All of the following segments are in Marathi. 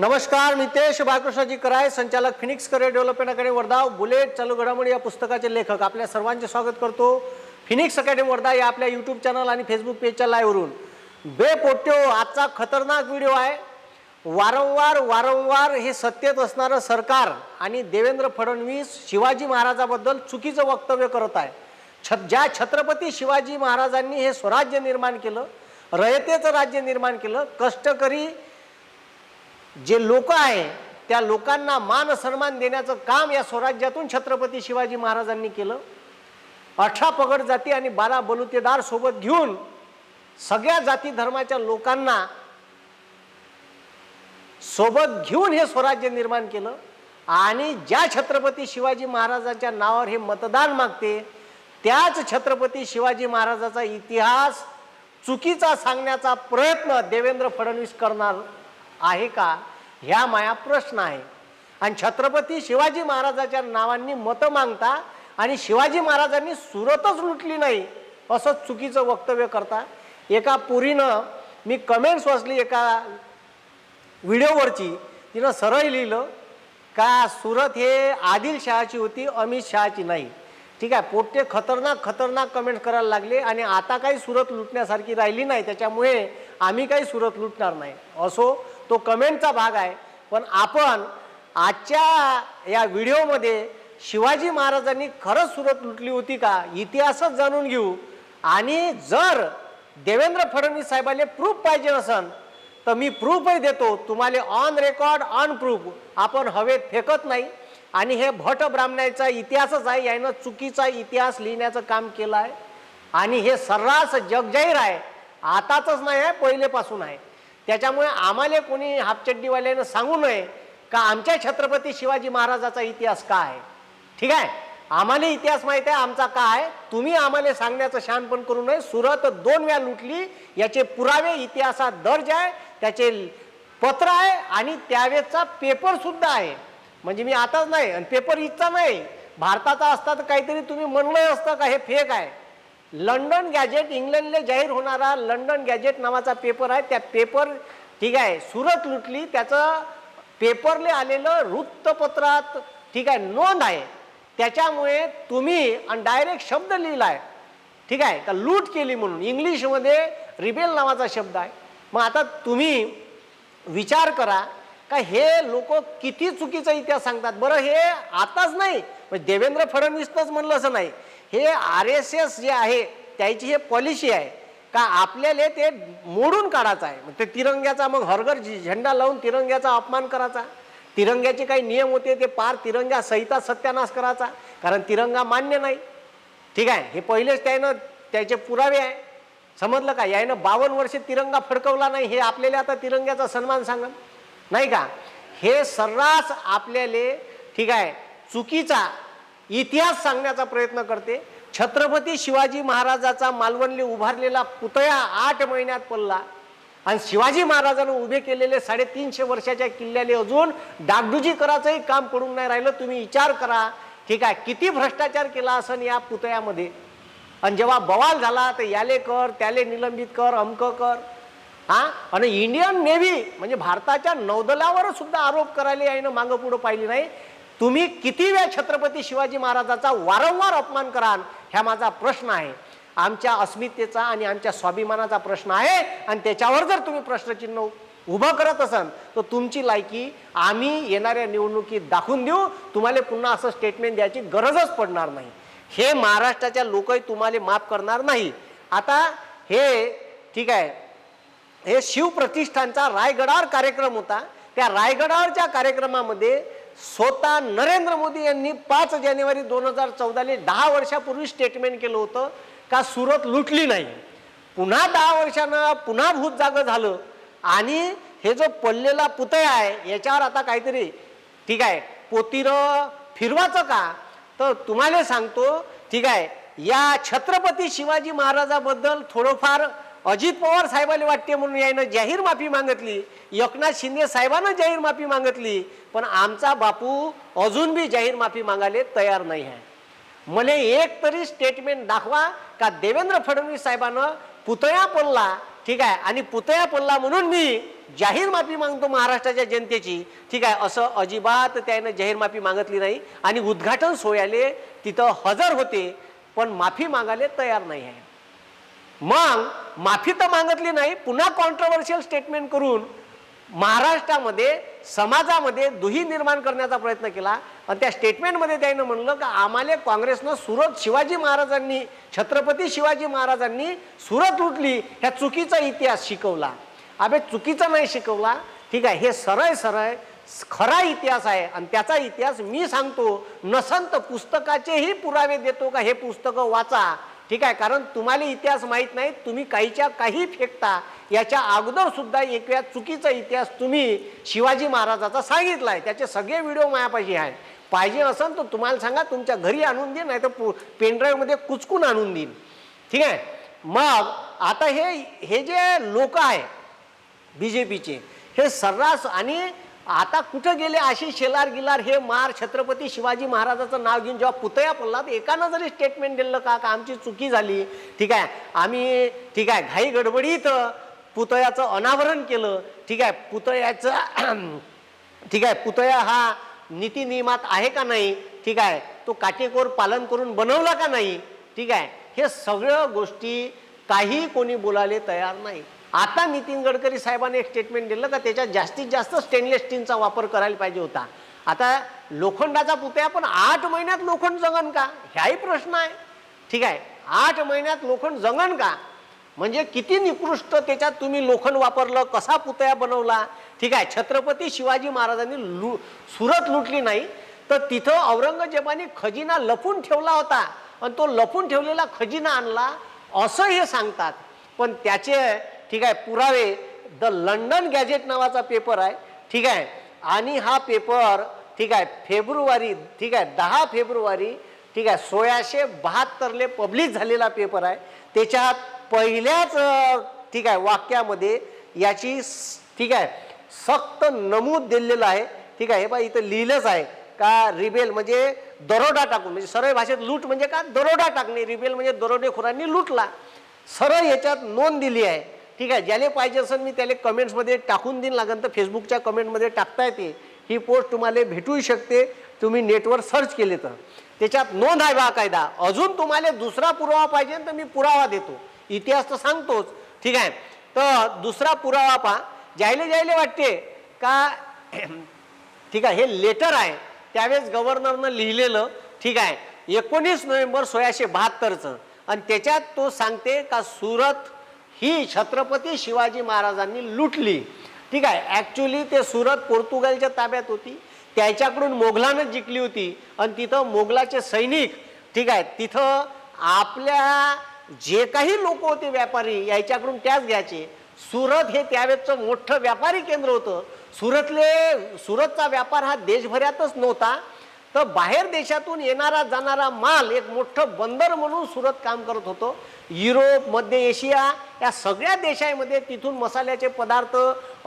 नमस्कार मितेश बाळकृष्णाजी कराय संचालक Phoenix career development academy Wardha bullet चालू घडामोडी या पुस्तकाचे लेखक. आपल्या सर्वांचे स्वागत करतो फिनिक्स अकॅडमी वर्धा या आपल्या यूट्यूब चॅनल आणि फेसबुक पेजच्या लाईव्हवरून बेपोट्यो आजचा खतरनाक व्हिडिओ आहे. वारंवार वारंवार हे सत्तेत असणारं सरकार आणि देवेंद्र फडणवीस शिवाजी महाराजाबद्दल चुकीचं वक्तव्य करत आहे. छ ज्या छत्रपती शिवाजी महाराजांनी हे स्वराज्य निर्माण केलं रयतेचं राज्य निर्माण केलं कष्टकरी जे लोक आहे त्या लोकांना मान सन्मान देण्याचं काम या स्वराज्यातून छत्रपती शिवाजी महाराजांनी केलं. अठरा पगड जाती आणि बारा बलुतेदार सोबत घेऊन सगळ्या जाती धर्माच्या लोकांना सोबत घेऊन हे स्वराज्य निर्माण केलं. आणि ज्या छत्रपती शिवाजी महाराजांच्या नावावर हे मतदान मागते त्याच छत्रपती शिवाजी महाराजाचा इतिहास चुकीचा सांगण्याचा प्रयत्न देवेंद्र फडणवीस करणार आहे का? ह्या माया प्रश्न आहे. आणि छत्रपती शिवाजी महाराजाच्या नावांनी मतं मागता आणि शिवाजी महाराजांनी सुरतच लुटली नाही असं चुकीचं वक्तव्य करता. एका पुरीनं मी कमेंट्स वाचली एका व्हिडिओवरची. तिनं सरळ लिहिलं का सुरत हे आदिल शहाची होती अमित शहाची नाही. ठीक आहे पोट्टे खतरनाक खतरनाक कमेंट करायला लागले आणि आता काही सुरत लुटण्यासारखी राहिली नाही त्याच्यामुळे आम्ही काही सुरत लुटणार नाही. असो तो कमेंटचा भाग आहे. पण आपण आजच्या या व्हिडिओमध्ये शिवाजी महाराजांनी खरंच सुरत लुटली होती का इतिहासच जाणून घेऊ. आणि जर देवेंद्र फडणवीस साहेबांना प्रूफ पाहिजे असन तर मी प्रूफही देतो. तुम्हाला ऑन रेकॉर्ड ऑन प्रूफ आपण हवेत फेकत नाही. आणि हे भट ब्राह्मणाचा इतिहासच आहे. यानं चुकीचा इतिहास लिहिण्याचं काम केलं आहे आणि हे सर्रास जगजाहीर आहे. आताच नाही आहे पहिलेपासून आहे. त्याच्यामुळे आम्हाला कोणी हापचड्डीवाल्यानं सांगू नये का आमच्या छत्रपती शिवाजी महाराजाचा इतिहास काय आहे? ठीक आहे? आम्हाला इतिहास माहीत आहे आमचा काय तुम्ही आम्हाला सांगण्याचं शहाणपण करू नये. सुरत दोन वेळा लुटली याचे पुरावे इतिहासात दर्ज आहे त्याचे पत्र आहे आणि त्यावेळेचा पेपरसुद्धा आहे. म्हणजे मी आताच नाही आणि पेपर इथचा नाही. भारताचा असता तर काहीतरी तुम्ही म्हणलं असतं का हे फेक आहे. लंडन गॅजेट इंग्लंडला जाहीर होणारा लंडन गॅजेट नावाचा पेपर आहे. त्या पेपर ठीक आहे सुरत लुटली. त्याचं पेपरले आलेलं वृत्तपत्रात ठीक आहे नोंद आहे. त्याच्यामुळे तुम्ही आणि डायरेक्ट शब्द लिहिला आहे ठीक आहे का लूट केली म्हणून. इंग्लिशमध्ये रिबेल नावाचा शब्द आहे. मग आता तुम्ही विचार करा का हे लोक किती चुकीचा इतिहास सांगतात? बरं हे आताच नाही. म्हणजे देवेंद्र फडणवीसनंच म्हणलं असं नाही. हे आर एस एस जे आहे त्याची हे पॉलिसी आहे. का आपल्याला ते मोडून काढायचं आहे. मग ते तिरंग्याचा मग हरघर झेंडा लावून तिरंग्याचा अपमान करायचा. तिरंग्याचे काही नियम होते ते पार तिरंगा सहिता सत्यानाश करायचा. कारण तिरंगा मान्य नाही. ठीक आहे? हे पहिलेच त्यानं त्याचे पुरावे आहे. समजलं का? यानं बावन्न वर्ष तिरंगा फडकवला नाही. हे आपल्याला आता तिरंग्याचा सन्मान सांगा नाही का? हे सर्रास आपल्याला ठीक आहे चुकीचा इतिहास सांगण्याचा प्रयत्न करते. छत्रपती शिवाजी महाराजाचा मालवणले उभारलेला पुतळा आठ महिन्यात पडला. आणि शिवाजी महाराजांनी उभे केलेले साडेतीनशे वर्षाच्या किल्ल्याले अजून डागडुजी करायचंही काम पडून नाही राहिलं. तुम्ही विचार करा ठीक आहे किती भ्रष्टाचार केला असं या पुतळ्यामध्ये? आणि जेव्हा बवाल झाला तर याले कर त्याले निलंबित कर अमक कर. हा? आणि इंडियन नेव्ही म्हणजे भारताच्या नौदलावर सुद्धा आरोप करायला यायनं मागं पुढं पाहिली नाही. तुम्ही किती वेळा छत्रपती शिवाजी महाराजाचा वारंवार अपमान कराल ह्या माझा प्रश्न आहे. आमच्या अस्मितेचा आणि आमच्या स्वाभिमानाचा प्रश्न आहे आणि त्याच्यावर जर तुम्ही प्रश्नचिन्ह उभं करत असाल तर तुमची लायकी आम्ही येणाऱ्या निवडणुकीत दाखवून देऊ. तुम्हाला पुन्हा असं स्टेटमेंट द्यायची गरजच पडणार नाही. हे महाराष्ट्राच्या लोकही तुम्हाला माफ करणार नाही. आता हे ठीक आहे. हे शिवप्रतिष्ठानचा रायगडावर कार्यक्रम होता. त्या रायगडावरच्या कार्यक्रमामध्ये स्वतः नरेंद्र मोदी यांनी पाच जानेवारी दोन हजार चौदाले दहा वर्षापूर्वी स्टेटमेंट केलं होतं का सुरत लुटली नाही. पुन्हा दहा वर्षानं पुन्हा भूत जागं झालं. आणि हे जो पडलेला पुतळा आहे याच्यावर आता काहीतरी ठीक आहे पोतीरं फिरवाचं का? तर तुम्हाला सांगतो ठीक आहे या छत्रपती शिवाजी महाराजाबद्दल थोडंफार अजित पवार साहेबांनी वाटते म्हणून यानं जाहीर माफी मागितली. एकनाथ शिंदे साहेबांना जाहीर माफी मागितली. पण आमचा बापू अजून बी जाहीर माफी मागायला तयार नाही आहे. मला एक तरी स्टेटमेंट दाखवा का देवेंद्र फडणवीस साहेबानं पुतळ्या पडला ठीक आहे? आणि पुतळ्या पडला म्हणून मी जाहीर माफी मागतो महाराष्ट्राच्या जनतेची. ठीक आहे? असं अजिबात त्यानं जाहीर माफी मागितली नाही. आणि उद्घाटन सोयाले तिथं हजर होते. पण माफी मागायला तयार नाही आहे. मग माफी तर मागितली नाही पुन्हा कॉन्ट्रोवर्शियल स्टेटमेंट करून महाराष्ट्रामध्ये समाजामध्ये दुही निर्माण करण्याचा प्रयत्न केला. आणि त्या स्टेटमेंटमध्ये त्यानं म्हणलं की आम्हाला काँग्रेसनं सुरत शिवाजी महाराजांनी छत्रपती शिवाजी महाराजांनी सुरत लुटली ह्या चुकीचा इतिहास शिकवला. अबे चुकीचा नाही शिकवला. ठीक आहे हे सरळ सरळ खरा इतिहास आहे आणि त्याचा इतिहास मी सांगतो. नसंत पुस्तकाचेही पुरावे देतो का हे पुस्तकं वाचा. ठीक आहे कारण तुम्हाला इतिहास माहीत नाही तुम्ही काहीच्या काही फेकता याच्या अगोदर सुद्धा एक वेळा चुकीचा इतिहास तुम्ही शिवाजी महाराजाचा सांगितला आहे त्याचे सगळे व्हिडिओ मायापाशी आहे पाहिजे असेल तर तुम्हाला सांगा तुमच्या घरी आणून देईन नाही तर पेनड्राईव्हमध्ये कुचकून आणून देईन. ठीक आहे? मग आता हे हे जे लोक आहे बी जे पीचे हे सर्रास आणि आता कुठं गेले अशी शेलार गिलार हे मार छत्रपती शिवाजी महाराजाचं नाव घेऊन जेव्हा पुतळ्या पडला तर एकानं जरी स्टेटमेंट दिलं का का आमची चुकी झाली ठीक आहे आम्ही ठीक आहे घाई गडबडीत पुतळ्याचं अनावरण केलं ठीक आहे पुतळ्याचं ठीक आहे पुतळ्या हा नीती नियमात आहे का नाही ठीक आहे तो काटेकोर पालन करून बनवला का नाही ठीक आहे हे सगळं गोष्टी काही कोणी बोलायला तयार नाही. आता नितीन गडकरी साहेबांनी एक स्टेटमेंट दिलं का त्याच्यात जास्तीत जास्त स्टेनलेस स्टीलचा वापर करायला पाहिजे होता. आता लोखंडाचा पुतळा पण आठ महिन्यात लोखंड जगन का? ह्याही प्रश्न आहे. ठीक आहे. आठ महिन्यात लोखंड जगन का? म्हणजे किती निकृष्ट त्याच्यात तुम्ही लोखंड वापरलं कसा पुतळा बनवला? ठीक आहे. छत्रपती शिवाजी महाराजांनी लु सुरत लुटली नाही तर तिथं औरंगजेबाने खजिना लपून ठेवला होता. आणि तो लपून ठेवलेला खजिना आणला असं हे सांगतात. पण त्याचे ठीक आहे पुरावे. द लंडन गॅजेट नावाचा पेपर आहे. ठीक आहे. आणि हा पेपर ठीक आहे फेब्रुवारी ठीक आहे दहा फेब्रुवारी ठीक आहे सोळाशे बहात्तरले पब्लिश झालेला पेपर आहे. त्याच्यात पहिल्याच ठीक आहे वाक्यामध्ये याची ठीक आहे सक्त नमूद दिलेलं आहे. ठीक आहे हे बा इथं लिहिलंच आहे का रिबेल म्हणजे दरोडा टाकून म्हणजे सरळ भाषेत लूट म्हणजे का दरोडा टाकणे. रिबेल म्हणजे दरोडेखोरांनी लुटला. सरळ याच्यात नोंद दिली आहे. ठीक आहे ज्याला पाहिजे असेल मी त्याला कमेंट्समध्ये टाकून देईन. लागेल तर फेसबुकच्या कमेंटमध्ये टाकता येते. ही पोस्ट तुम्हाला भेटूही शकते. तुम्ही नेटवर सर्च केले तर. त्याच्यात नोंद आहे बा कायदा. अजून तुम्हाला दुसरा पुरावा पाहिजे तर मी पुरावा देतो. इतिहास तर सांगतोच. ठीक आहे? तर दुसरा पुरावा पहा. जायले जायले वाटते का ठीक आहे हे लेटर आहे. त्यावेळेस गव्हर्नरनं लिहिलेलं. ठीक आहे? एकोणीस नोव्हेंबर सोळाशे बहात्तरचं. आणि त्याच्यात तो सांगते का सुरत ही छत्रपती शिवाजी महाराजांनी लुटली. ठीक आहे ॲक्च्युली ते सुरत पोर्तुगालच्या ताब्यात होती. त्याच्याकडून मोगलानं जिंकली होती. आणि तिथं मोगलाचे सैनिक ठीक आहे तिथं आपल्या जे काही लोक होते व्यापारी याच्याकडून त्याच घ्यायचे. सुरत हे त्यावेळेचं मोठं व्यापारी केंद्र होतं. सुरतले सुरतचा व्यापार हा देशभरातच नव्हता. तर बाहेर देशातून येणारा जाणारा माल एक मोठं बंदर म्हणून सुरत काम करत होतं. युरोप मध्य एशिया या सगळ्या देशांमध्ये तिथून मसाल्याचे पदार्थ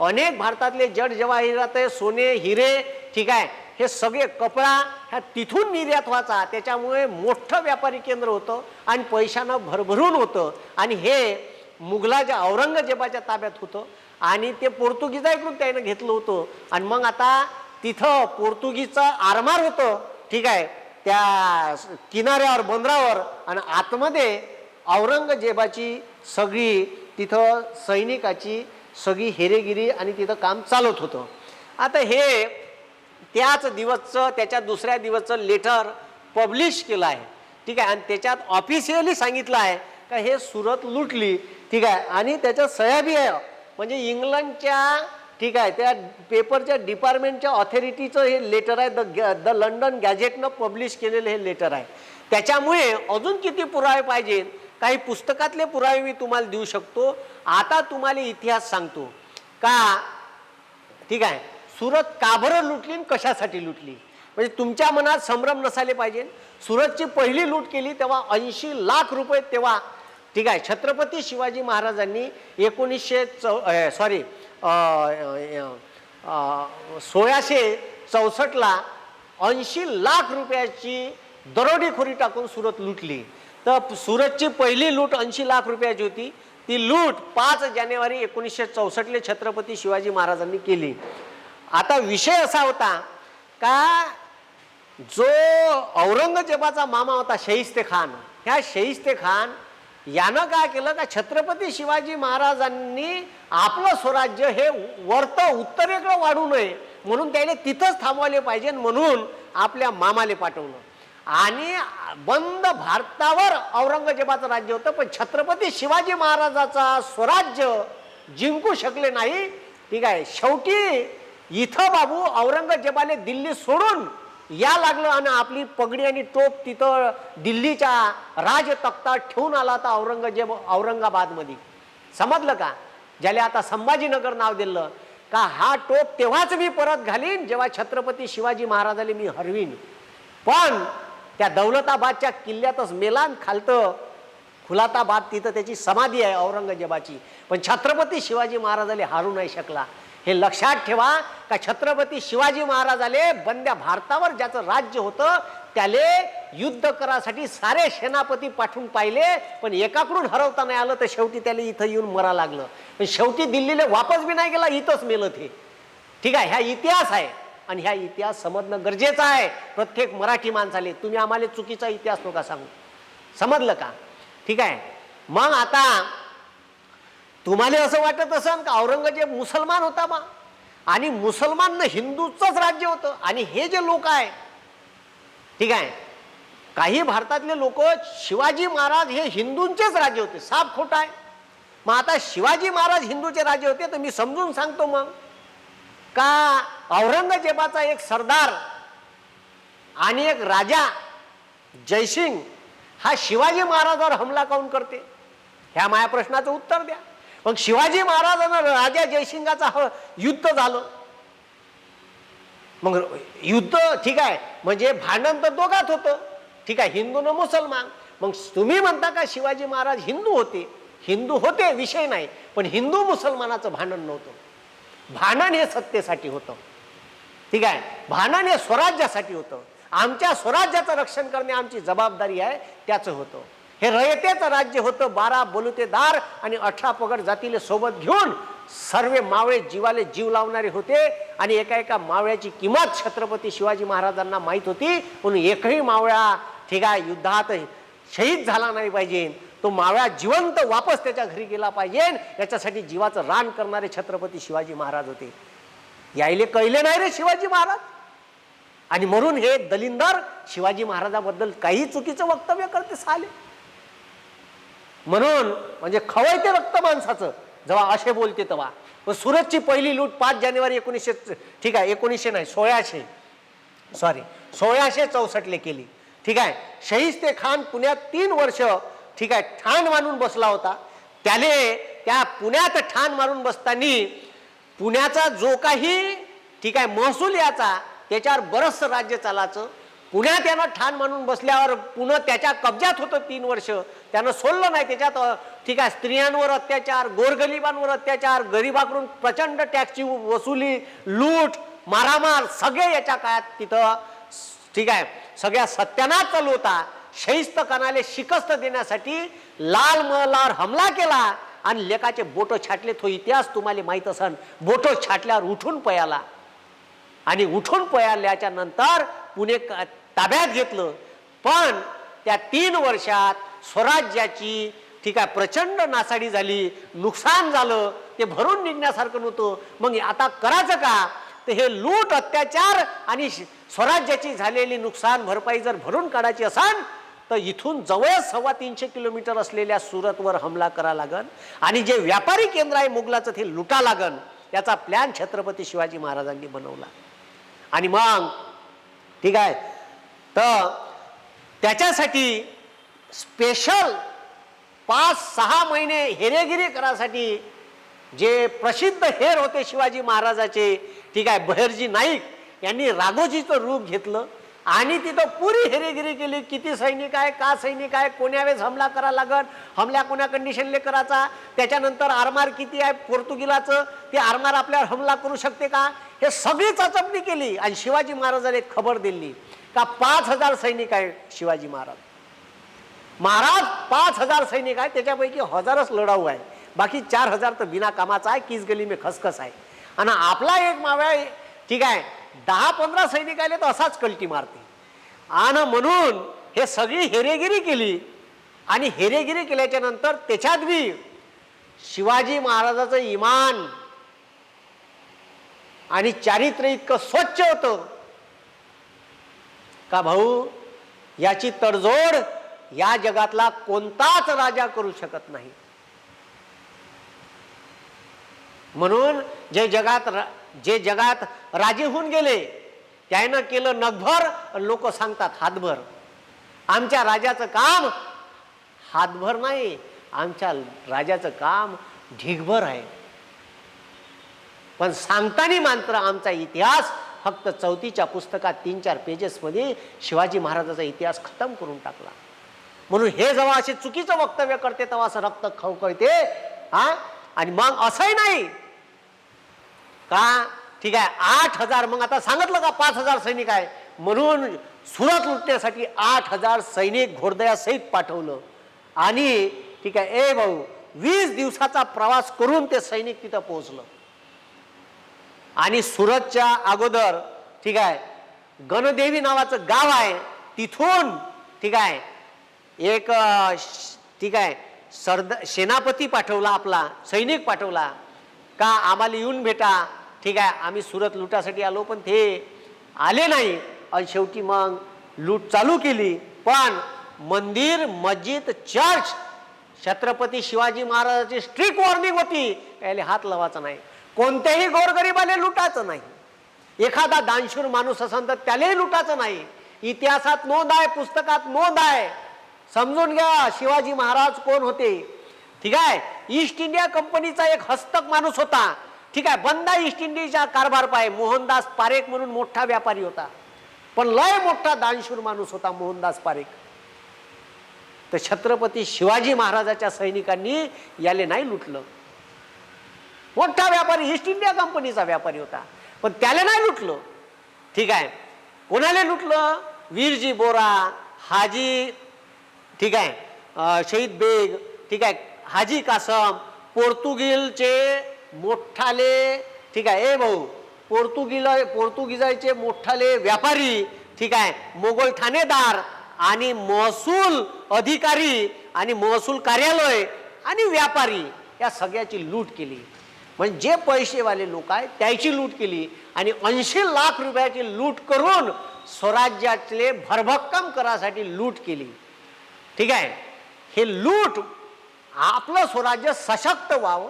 अनेक भारतातले जड जवाहिरात सोने हिरे ठीक आहे हे सगळे कपडा ह्या तिथून निर्यात व्हायचा. त्याच्यामुळे मोठं व्यापारी केंद्र होतं आणि पैशानं भरभरून होतं. आणि हे मुघलाच्या औरंगजेबाच्या ताब्यात होतं. आणि ते पोर्तुगीजाकडून त्यानं घेतलं होतं. आणि मग आता तिथं पोर्तुगीजचं आरमार होतं ठीक आहे त्या किनाऱ्यावर बंदरावर आणि आतमध्ये औरंगजेबाची सगळी तिथं सैनिकाची सगळी हेरेगिरी आणि तिथं काम चालत होतं. आता हे त्याच दिवसचं त्याच्या दुसऱ्या दिवसचं लेटर पब्लिश केलं आहे ठीक आहे आणि त्याच्यात ऑफिशियली सांगितलं आहे का हे सुरत लुटली ठीक आहे आणि त्याच्यात सह्या बी आहे म्हणजे इंग्लंडच्या ठीक आहे त्या पेपरच्या डिपार्टमेंटच्या ऑथॉरिटीचं हे लेटर आहे द गॅ- द लंडन गॅजेटनं पब्लिश केलेलं हे लेटर आहे. त्याच्यामुळे अजून किती पुरावे पाहिजेत काही पुस्तकातले पुरावे मी तुम्हाला देऊ शकतो. आता तुम्हाला इतिहास सांगतो. का? ठीक आहे. सुरत का बरं लुटली आणि कशासाठी लुटली? म्हणजे तुमच्या मनात संभ्रम नसायला पाहिजे. सुरतची पहिली लूट केली तेव्हा ऐंशी लाख रुपये तेव्हा ठीक आहे छत्रपती शिवाजी महाराजांनी एकोणीसशे चौ सॉरी सोळाशे चौसष्टला ऐंशी लाख रुपयाची दरोडेखोरी टाकून सुरत लुटली. तर सुरतची पहिली लूट ऐंशी लाख रुपयाची होती. ती लूट पाच जानेवारी एकोणीसशे चौसष्टले छत्रपती शिवाजी महाराजांनी केली. आता विषय असा होता का जो औरंगजेबाचा मामा होता शहिस्ते खान ह्या शहिस्ते खान यानं काय केलं का छत्रपती शिवाजी महाराजांनी आपलं स्वराज्य हे वर्त उत्तरेकडं वाढू नये म्हणून त्याने तिथंच थांबवले पाहिजे म्हणून आपल्या मामाले पाठवलं. आणि बंद भारतावर औरंगजेबाचं राज्य होतं पण छत्रपती शिवाजी महाराजाचा स्वराज्य जिंकू शकले नाही. ठीक आहे शेवटी इथं बाबू औरंगजेबाने दिल्ली सोडून या लागलं आणि आपली पगडी आणि टोप तिथं दिल्लीच्या राज ठेवून आला होता औरंगजेब औरंगाबादमध्ये. समजलं का? ज्याला आता संभाजीनगर नाव दिलं का हा टोप तेव्हाच मी परत घालीन जेव्हा छत्रपती शिवाजी महाराजाला मी हरवीन. पण त्या दौलताबादच्या किल्ल्यातच मेलान खालतं खुलाताबाद तिथं त्याची समाधी आहे औरंगजेबाची. पण छत्रपती शिवाजी महाराजाला हारू नाही शकला. हे लक्षात ठेवा का छत्रपती शिवाजी महाराजाले बंद्या भारतावर ज्याचं राज्य होतं त्याले युद्ध करासाठी सारे सेनापती पाठवून पाहिले पण एकाकडून हरवता नाही आलं तर शेवटी त्याला इथं येऊन मरा लागलं. पण शेवटी दिल्लीला वापस बी नाही गेला इथंच मेलं ते ठीक आहे ह्या इतिहास आहे आणि ह्या इतिहास समजणं गरजेचं आहे. प्रत्येक मराठी माणसाले तुम्ही आम्हाला चुकीचा इतिहास नका सांगू. समजलं का? ठीक आहे. मग आता तुम्हाला असं वाटत असेल का औरंगजेब मुसलमान होता बा? आणि मुसलमान हिंदूचंच राज्य होतं. आणि हे जे लोक आहे ठीक आहे काही भारतातले लोक शिवाजी महाराज हे हिंदूंचेच राज्य होते. साफ खोटा आहे. मग आता शिवाजी महाराज हिंदूचे राजे होते तर मी समजून सांगतो मग. का औरंगजेबाचा एक सरदार आणि एक राजा जयसिंग हा शिवाजी महाराजावर हमला काऊन करते? ह्या माझ्या प्रश्नाचं उत्तर द्या. मग शिवाजी महाराजांना राजा जयसिंगाचा ह- युद्ध झालं. मग युद्ध ठीक आहे म्हणजे भांडण तर दोघात होतं. ठीक आहे हिंदू न मुसलमान. मग तुम्ही म्हणता का शिवाजी महाराज हिंदू होते? हिंदू होते विषय नाही. पण हिंदू मुसलमानाचं भांडण नव्हतं. भांडण हे सत्तेसाठी होतं. ठीक आहे भांडण हे स्वराज्यासाठी होतं. आमच्या स्वराज्याचं रक्षण करणे आमची जबाबदारी आहे त्याचं होतं. हे रयतेचं राज्य होतं बारा बलुतेदार आणि अठरा पगड जातीले सोबत घेऊन सर्व मावळे जीवाले जीव लावणारे होते आणि एका एका मावळ्याची किंमत छत्रपती शिवाजी महाराजांना माहीत होती. म्हणून एकही मावळा ठीक आहे युद्धात शहीद झाला नाही पाहिजे. तो मावळा जिवंत वापस त्याच्या घरी गेला पाहिजे. याच्यासाठी जीवाचं रान करणारे छत्रपती शिवाजी महाराज होते. यायले कळले नाही रे शिवाजी महाराज. आणि म्हणून हे दलिंदर शिवाजी महाराजाबद्दल काही चुकीचं वक्तव्य करते साले. म्हणून म्हणजे खवयते रक्त माणसाचं. जेव्हा असे बोलते तेव्हा. मग सुरतची पहिली लूट पाच जानेवारी एकोणीसशे ठीक आहे एकोणीसशे नाही सोळाशे. सॉरी सोळाशे चौसष्टले केली. ठीक आहे शहिस्ते खान पुण्यात तीन वर्ष ठीक आहे ठाण मारून बसला होता. त्याने त्या पुण्यात ठाण मारून बसताना पुण्याचा जो काही ठीक आहे महसूल याचा त्याच्यावर बरंचसं राज्य चालायचं. पुण्यात त्यानं ठाण मानून बसल्यावर पुन्हा त्याच्या कब्जात होतं तीन वर्ष. त्यानं सोडलं नाही त्याच्यात ठीक आहे स्त्रियांवर अत्याचार गोरगरिबांवर अत्याचार गरिबाकडून प्रचंड टॅक्सची वसुली लूट मारामार सगळे याच्या काळात तिथं ठीक आहे सगळ्या सत्यानाश चालू होता. शहिस्त कणाले शिकस्त देण्यासाठी लाल महलावर हमला केला आणि लेकाचे बोटं छाटले तो इतिहास तुम्हाला माहीत असन बोटं छाटल्यावर उठून पयाला आणि उठून पयाल्याच्या नंतर पुणे ताब्यात घेतलं. पण त्या तीन वर्षात स्वराज्याची ठीक आहे प्रचंड नासाडी झाली नुकसान झालं ते भरून निघण्यासारखं नव्हतं. मग आता करायचं का? तर हे लूट अत्याचार आणि स्वराज्याची झालेली नुकसान भरपाई जर भरून काढायची असाल तर इथून जवळ सव्वा तीनशे किलोमीटर असलेल्या सुरतवर हमला करा लागन. आणि जे व्यापारी केंद्र आहे मुघलाचं ते लुटा लागन. याचा प्लॅन छत्रपती शिवाजी महाराजांनी बनवला. आणि मग ठीक आहे तर त्याच्यासाठी स्पेशल पाच सहा महिने हेरेगिरी करासाठी जे प्रसिद्ध हेर होते शिवाजी महाराजाचे ठीक आहे बहिर्जी नाईक यांनी राघोजीचं रूप घेतलं. आणि तिथं पुरी हेरेगिरी केली. किती सैनिक आहे का सैनिक आहे कोण्या वेळेस हमला करा लागन हमला कोण्या कंडिशनले करायचा त्याच्यानंतर आरमार किती आहे पोर्तुगीलाचं ते आरमार आपल्यावर हमला करू शकते का? हे सगळी चाचपणी केली आणि शिवाजी महाराजांनी खबर दिली. का पाच हजार सैनिक आहे शिवाजी महाराज? महाराज पाच हजार सैनिक आहेत त्याच्यापैकी हजारच लढाऊ आहे. बाकी चार हजार तर बिना कामाचा आहे किस गली में खसखस आहे. आणि आपला एक मावळा ठीक आहे दहा पंधरा सैनिक आले तर असाच कल्टी मारते. आणि म्हणून हे सगळी हेरेगिरी केली. आणि हेरेगिरी केल्याच्यानंतर त्याच्यात बी शिवाजी महाराजाचं इमान आणि चारित्र्य इतकं स्वच्छ होतं. का भाऊ? याची तडजोड या जगातला कोणताच राजा करू शकत नाही. म्हणून जे जगात जे जगात राजे होऊन गेले त्यानं केलं नगभर लोक सांगतात हातभर. आमच्या राजाचं काम हातभर नाही आमच्या राजाचं काम ढिगभर आहे. पण सांगताना मात्र आमचा इतिहास फक्त चौथीच्या पुस्तकात तीन चार पेजेसमध्ये शिवाजी महाराजाचा इतिहास खतम करून टाकला. म्हणून हे जेव्हा असे चुकीचं वक्तव्य करते तेव्हा असं रक्त खवकळते हा? आणि मग असंही नाही. का? ठीक आहे आठ हजार मग आता सांगितलं का पाच हजार सैनिक आहे? म्हणून सुरत लुटण्यासाठी आठ हजार सैनिक घोडदयासहित पाठवलं. आणि ठीक आहे ए भाऊ वीस दिवसाचा प्रवास करून ते सैनिक तिथं पोहोचलं. आणि सुरतच्या अगोदर ठीक आहे गणदेवी नावाचं गाव आहे तिथून ठीक आहे एक ठीक आहे सरद सेनापती पाठवला आपला सैनिक पाठवला का आम्हाला येऊन भेटा ठीक आहे आम्ही सुरत लुटासाठी आलो पण ते आले नाही. आणि शेवटी मग लूट चालू केली. पण मंदिर मस्जिद चर्च छत्रपती शिवाजी महाराजाची स्ट्रिक्ट वॉर्निंग होती. याला हात लावायचा नाही. कोणत्याही गोरगरीबाले लुटायचं नाही. एखादा दानशूर माणूस असेल तर त्यालाही लुटायचं नाही. इतिहासात नोंद आहे पुस्तकात नोंद आहे. समजून घ्या शिवाजी महाराज कोण होते? ठीक आहे ईस्ट इंडिया कंपनीचा एक हस्तक माणूस होता. ठीक आहे बंदा ईस्ट इंडियाचा कारभार पाय. मोहनदास पारेख म्हणून मोठा व्यापारी होता. पण लय मोठा दानशूर माणूस होता मोहनदास पारेख. तर छत्रपती शिवाजी महाराजाच्या सैनिकांनी याले नाही लुटलं. मोठा व्यापारी ईस्ट इंडिया कंपनीचा व्यापारी होता. पण त्याला नाही लुटलं. ठीक आहे. कोणाला लुटलं? वीरजी बोरा हाजी ठीक आहे. शहीद बेग ठीक आहे. हाजी कासम पोर्तुगीलचे मोठाले ठीक आहे. ए भाऊ पोर्तुगील पोर्तुगीजाचे मोठाले व्यापारी ठीक आहे. मोगल ठाणेदार आणि महसूल अधिकारी आणि महसूल कार्यालय आणि व्यापारी या सगळ्याची लूट केली. म्हणजे जे पैसेवाले लोक आहेत त्याची लूट केली आणि ऐंशी लाख रुपयाची लूट करून स्वराज्यातले भरभक्कम करासाठी लूट केली. ठीक आहे? हे लूट आपलं स्वराज्य सशक्त व्हावं.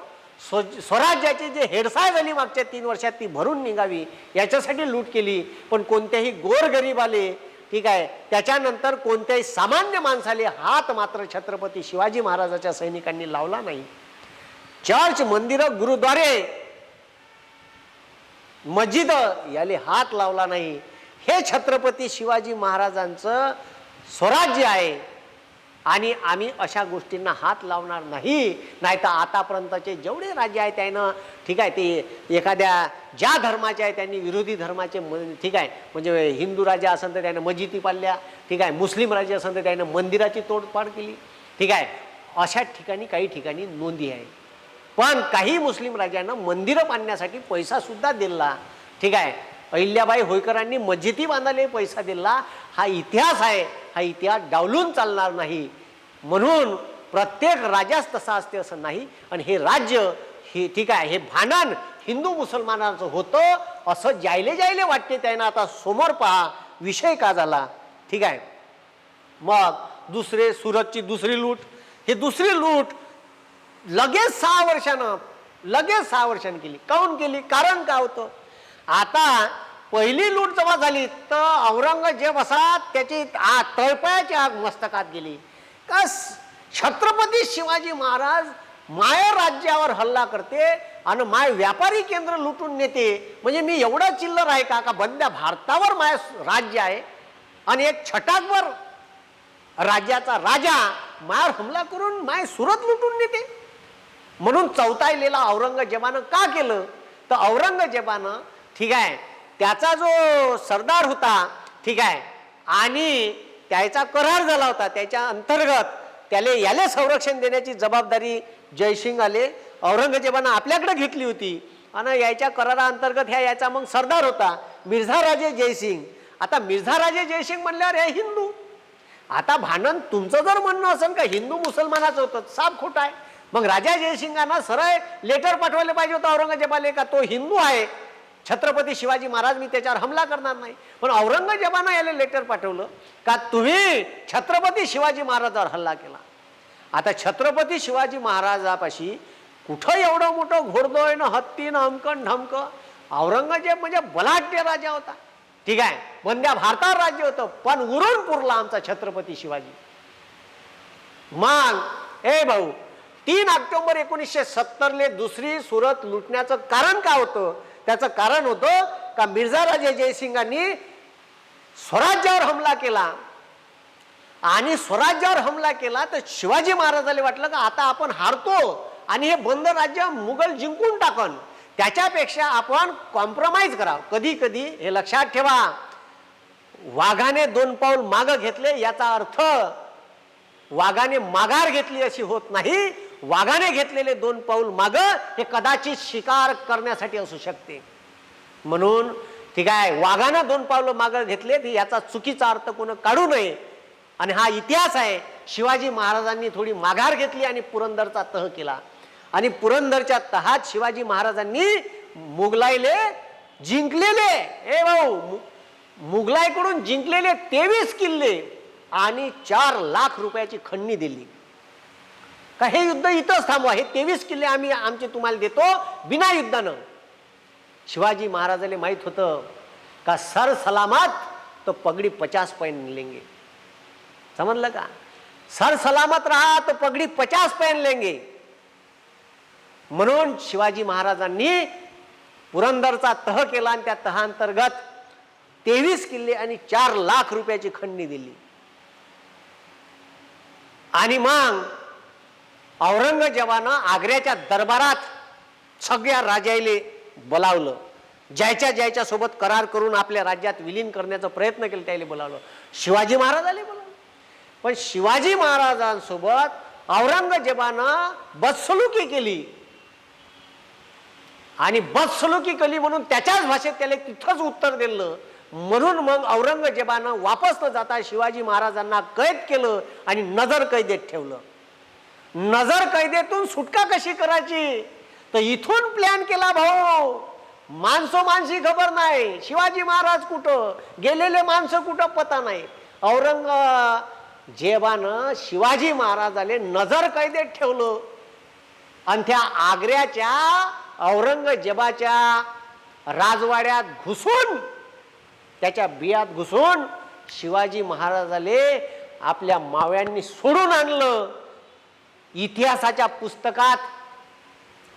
स्व स्वराज्याची जे हेडसाय झाली मागच्या तीन वर्षात ती भरून निघावी याच्यासाठी लूट केली. पण कोणत्याही गोरगरीबाले ठीक आहे? त्याच्यानंतर कोणत्याही सामान्य माणसाले हात मात्र छत्रपती शिवाजी महाराजाच्या सैनिकांनी लावला नाही. चर्च मंदिरं गुरुद्वारे. मस्जिद याले हात लावला नाही. हे छत्रपती शिवाजी महाराजांचं स्वराज्य आहे. आणि आम्ही अशा गोष्टींना हात लावणार नाही. नाही तर आतापर्यंतचे जेवढे राज्य आहे त्यानं ठीक आहे ते एखाद्या ज्या धर्माचे आहे त्यांनी विरोधी धर्माचे म- ठीक आहे म्हणजे हिंदू राजा असेल तर त्यानं मस्जिदी पाडल्या ठीक आहे मुस्लिम राजे असेल तर त्यानं मंदिराची तोडफाड केली ठीक आहे. अशा ठिकाणी काही ठिकाणी नोंदी आहे पण काही मुस्लिम राजांना मंदिरं बांधण्यासाठी पैसा सुद्धा दिला. ठीक आहे. अहिल्याबाई होळकरांनी मस्जिदी बांधायला पैसा दिला. हा इतिहास आहे. हा इतिहास डावलून चालणार नाही. म्हणून प्रत्येक राजाच तसा असते असं नाही. आणि हे राज्य हे ठीक आहे हे भांडण हिंदू मुसलमानाचं होतं. असं जायले जायले वाटते त्यांना. आता समोर पहा. विषय का झाला? ठीक आहे. मग दुसरे सुरतची दुसरी लूट. हे दुसरी लूट लगेच सहा वर्षानं लगेच सहा वर्षानं केली. काऊन केली? कारण काय होतं? आता पहिली लूट जमा झाली तर औरंगजेब असा त्याची आ तळपयाची आग मस्तकात गेली. का छत्रपती शिवाजी महाराज माय राज्यावर हल्ला करते आणि माय व्यापारी केंद्र लुटून नेते. म्हणजे मी एवढा चिल्लर आहे का? का बंद्या भारतावर माय राज्य आहे आणि एक छटाकवर राज्याचा राजा मायावर हमला करून माय सुरत लुटून नेते. म्हणून चौथायलेला औरंगजेबानं का केलं? तर औरंगजेबानं ठीक आहे त्याचा जो सरदार होता ठीक आहे आणि त्याचा करार झाला होता त्याच्या अंतर्गत त्याला याले संरक्षण देण्याची जबाबदारी जयसिंग आले औरंगजेबानं आपल्याकडे घेतली होती. आणि याच्या कराराअंतर्गत ह्या याचा मग सरदार होता मिर्झा राजे जयसिंग. आता मिर्झा राजे जयसिंग म्हणल्यावर हे हिंदू. आता भांडण तुमचं जर म्हणणं असेल का हिंदू मुसलमानाचं होतं साफ खोटं आहे मग राजा जयसिंगांना सरळ लेटर पाठवायला पाहिजे होतं औरंगजेबाला का तो हिंदू आहे? छत्रपती शिवाजी महाराज मी त्याच्यावर हमला करणार नाही. पण औरंगजेबानं याला लेटर पाठवलं का तुम्ही छत्रपती शिवाजी महाराजावर हल्ला केला. आता छत्रपती शिवाजी महाराजापाशी कुठं एवढं मोठं घोडदोय न हत्ती न अमकन ढमकं औरंगजेब म्हणजे बलाढ्य राजा होता. ठीक आहे? वंद्या भारतावर राज्य होतं पण उरून पुरला आमचा छत्रपती शिवाजी. मग ए भाऊ तीन ऑक्टोबर एकोणीसशे सत्तरले दुसरी सुरत लुटण्याचं कारण काय होतं? त्याचं कारण होतं का मिर्झा राजे जयसिंगांनी स्वराज्यावर हमला केला? आणि स्वराज्यावर हमला केला तर शिवाजी महाराजाला वाटलं का आता आपण हारतो आणि हे बंद राज्य मुघल जिंकून टाकन. त्याच्यापेक्षा आपण कॉम्प्रोमाइज करा. कधी कधी हे लक्षात ठेवा. वाघाने दोन पाऊल मागं घेतले याचा अर्थ वाघाने माघार घेतली अशी होत नाही. वाघाने घेतलेले दोन पाऊल माग हे कदाचित शिकार करण्यासाठी असू शकते. म्हणून ठीक आहे वाघानं दोन पावलं मागं घेतले की याचा चुकीचा अर्थ कोण काढू नये. आणि हा इतिहास आहे शिवाजी महाराजांनी थोडी माघार घेतली आणि पुरंदरचा तह केला. आणि पुरंदरच्या तहात शिवाजी महाराजांनी मुघलाईले जिंकलेले. ए भाऊ मु- मुघलाईकडून जिंकलेले तेवीस किल्ले आणि चार लाख रुपयाची खंडणी दिली. का हे युद्ध इथंच थांबवा. हे तेवीस किल्ले आम्ही आमचे तुम्हाला देतो बिना युद्धानं. शिवाजी महाराजाला माहीत होतं का सर सलामत तो पगडी पचास पैन लेंगे. समजलं का? सर सलामत रहा तो पगडी पचास पैन लेंगे. म्हणून शिवाजी महाराजांनी पुरंदरचा तह केला आणि त्या तहांतर्गत तेवीस किल्ले आणि चार लाख रुपयाची खंडणी दिली. आणि मग औरंगजेबानं आग्र्याच्या दरबारात सगळ्या राजाईले बोलावलं. ज्याच्या ज्याच्या सोबत करार करून आपल्या राज्यात विलीन करण्याचा प्रयत्न केला त्याला बोलावलं. शिवाजी महाराजाले बोलावलं. पण शिवाजी महाराजांसोबत औरंगजेबानं बदसलुकी केली. आणि बदसलुकी केली म्हणून त्याच्याच भाषेत त्याला तिथंच उत्तर दिलं. म्हणून मग औरंगजेबानं वापस न जाता शिवाजी महाराजांना कैद केलं आणि नजर कैदेत ठेवलं. नजर कैदेतून सुटका कशी करायची? तर इथून प्लॅन केला भाऊ. माणसं माणसी खबर नाही. शिवाजी महाराज कुठं? गेलेले माणसं कुठं पता नाही. औरंगजेबानं शिवाजी महाराजाले नजर कैदेत ठेवलं. आणि त्या आग्र्याच्या औरंगजेबाच्या राजवाड्यात घुसून त्याच्या बियात घुसून शिवाजी महाराजाले आपल्या माव्यांनी सोडून आणलं. इतिहासाच्या पुस्तकात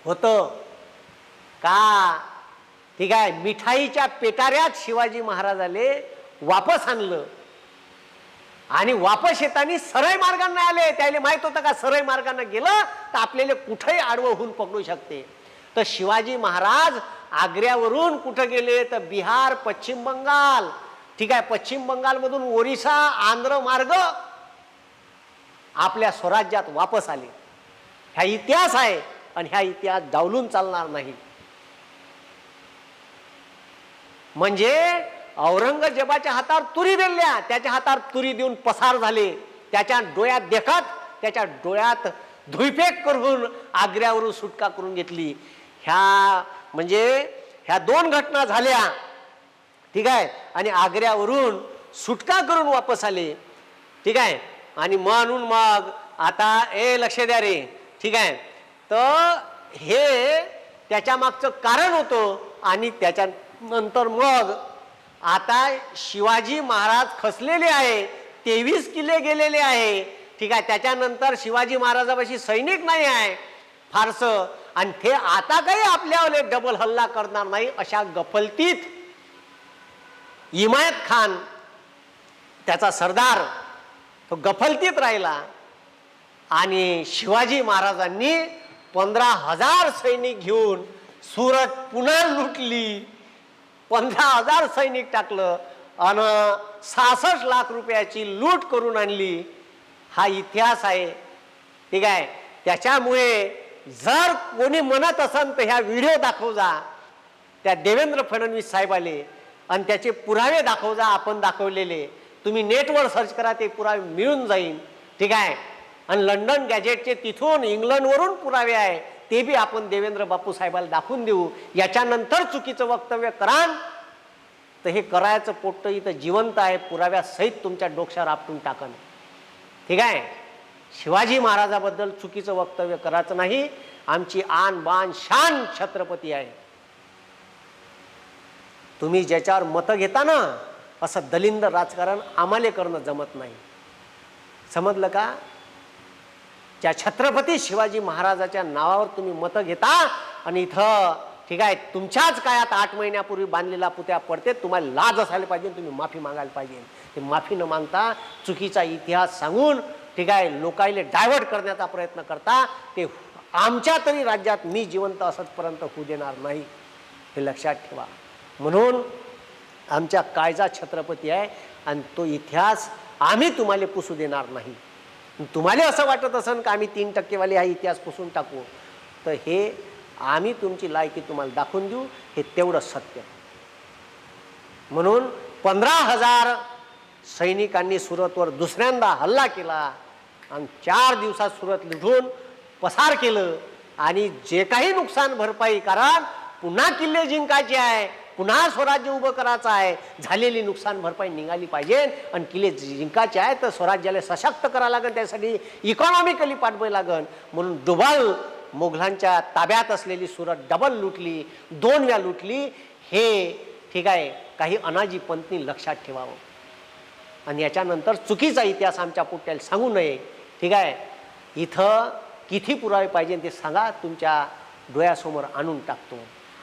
होतं. का? ठीक आहे. मिठाईच्या पेटाऱ्यात शिवाजी महाराजाले वापस आणलं. आणि वापस येताना सरळ मार्गांना आले. त्याला माहीत होतं का सरळ मार्गांना गेलं तर आपल्याला कुठेही आडवं होऊन पकडू शकते. तर शिवाजी महाराज आग्र्यावरून कुठं गेले? तर बिहार पश्चिम बंगाल. ठीक आहे. पश्चिम बंगालमधून ओरिसा आंध्र मार्ग आपल्या स्वराज्यात वापस आले. ह्या इतिहास आहे आणि ह्या इतिहास डावलून चालणार नाही. म्हणजे औरंगजेबाच्या हातावर तुरी दिल्या त्याच्या हातावर तुरी देऊन पसार झाले. त्याच्या डोळ्यात देखत त्याच्या डोळ्यात धुईफेक करून आग्र्यावरून सुटका करून घेतली. ह्या म्हणजे ह्या दोन घटना झाल्या. ठीक आहे? आणि आग्र्यावरून सुटका करून वापस आले. ठीक आहे? आणि म्हणून मग आता ए लक्ष द्या रे. ठीक आहे? तर हे त्याच्या मागचं कारण होतं आणि त्याच्यानंतर मग आता शिवाजी महाराज खसलेले आहे तेवीस किल्ले गेलेले आहे. ठीक आहे? त्याच्यानंतर शिवाजी महाराजापाशी सैनिक नाही आहे फारसं. आणि ते आता काही आपल्यावर डबल हल्ला करणार नाही अशा गफलतीत इमायत खान त्याचा सरदार तो गफलतीत राहिला. आणि शिवाजी महाराजांनी पंधरा हजार सैनिक घेऊन सुरत पुन्हा लुटली. पंधरा हजार सैनिक टाकलं आणि सहासष्ट लाख रुपयाची लूट करून आणली. हा इतिहास आहे. ठीक आहे? त्याच्यामुळे जर कोणी म्हणत असन तर ह्या व्हिडिओ दाखव जा. त्या देवेंद्र फडणवीस साहेब आले. आणि त्याचे पुरावे दाखव जा आपण दाखवलेले. तुम्ही नेटवर सर्च करा ते पुरावे मिळून जाईल ठीक आहे? आणि लंडन गॅजेटचे तिथून इंग्लंडवरून पुरावे आहे. ते बी आपण देवेंद्र बापू साहेबाला दाखवून देऊ. याच्यानंतर चुकीचं वक्तव्य कराल. तर हे करायचं पोट्ट इथं जिवंत आहे. पुराव्यासहित तुमच्या डोक्यावर आपटून टाकन. ठीक आहे? शिवाजी महाराजाबद्दल चुकीचं वक्तव्य करायचं नाही. आमची आन बान शान छत्रपती आहे. तुम्ही ज्याच्यावर मतं घेता ना असं दलिंद राजकारण आम्हाला करणं जमत नाही. समजलं का? ज्या छत्रपती शिवाजी महाराजाच्या नावावर तुम्ही मतं घेता आणि इथं ठीक आहे तुमच्याच काळात आठ महिन्यापूर्वी बांधलेला पुत्या पडते तुम्हाला लाज असायला पाहिजे तुम्ही माफी मागायला पाहिजे. ते माफी न मागता चुकीचा इतिहास सांगून ठीक आहे लोकायले डायव्हर्ट करण्याचा प्रयत्न करता ते आमच्या तरी राज्यात मी जिवंत असतपर्यंत होऊ देणार नाही हे लक्षात ठेवा. म्हणून आमच्या कायजा छत्रपती आहे आणि तो इतिहास आम्ही तुम्हाला पुसू देणार नाही. तुम्हाला असं वाटत असेल का आम्ही तीन टक्केवाले हा इतिहास पुसून टाकू? तर हे आम्ही तुमची लायकी तुम्हाला दाखवून देऊ हे तेवढं सत्य. म्हणून पंधरा हजार सैनिकांनी सुरतवर दुसऱ्यांदा हल्ला केला आणि चार दिवसात सुरत लुटून पसार केलं. आणि जे काही नुकसान भरपाई कारण पुन्हा किल्ले जिंकायचे आहे. पुन्हा स्वराज्य उभं करायचं आहे. झालेली नुकसान भरपाई निघाली पाहिजे. आणि किल्ले जिंकायचे आहे तर स्वराज्याला सशक्त करावं लागेल. त्यासाठी इकॉनॉमिकली पाठवावं लागेल. म्हणून डुबल मुघलांच्या ताब्यात असलेली सुरत डबल लुटली दोन वेळा लुटली. हे ठीक आहे काही अनाजी पंतनी लक्षात ठेवावं. आणि याच्यानंतर चुकीचा इतिहास आमच्या पुट्याला सांगू नये. ठीक आहे? इथं किती पुरावे पाहिजे ते सांगा. तुमच्या डोळ्यासमोर आणून टाकतो.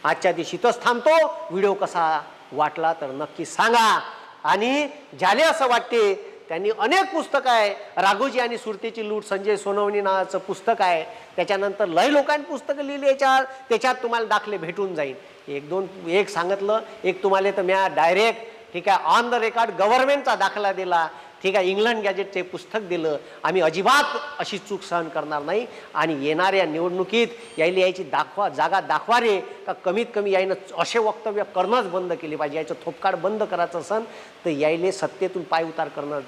आजच्या दिवशी इथंच थांबतो. व्हिडिओ कसा वाटला तर नक्की सांगा. आणि ज्याले असं वाटते त्यांनी अनेक पुस्तकं आहे. राघोजी आणि सुरतेची लूट संजय सोनवणी नावाचं पुस्तक आहे. त्याच्यानंतर लय लोकांनी पुस्तकं लिहिली याच्यात त्याच्यात तुम्हाला दाखले भेटून जाईल. एक दोन एक सांगितलं. एक तुम्हाला तर म्या डायरेक्ट ठीक आहे ऑन द रेकॉर्ड गव्हर्नमेंटचा दाखला दिला. ठीक आहे इंग्लंड गॅजेटचे पुस्तक दिलं. आम्ही अजिबात अशी चूक सहन करणार नाही. आणि येणाऱ्या निवडणुकीत यायला यायची दाखवा जागा दाखवा रे. का कमीत कमी यायनं असे वक्तव्य करणंच बंद केले पाहिजे. याचं थोपकाड बंद करायचं असन तर यायले सत्तेतून पाय उतार करणं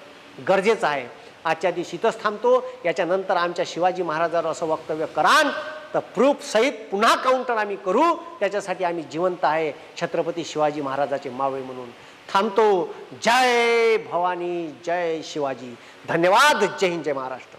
गरजेचं आहे. आजच्या दिवशी इथंच थांबतो. याच्यानंतर आमच्या शिवाजी महाराजावर असं वक्तव्य करान तर प्रूफ सहित पुन्हा काउंटर आम्ही करू. त्याच्यासाठी आम्ही जिवंत आहे. छत्रपती शिवाजी महाराजाचे मावळे म्हणून. थांबतो. जय भवानी जय शिवाजी. धन्यवाद. जय हिंद जय महाराष्ट्र.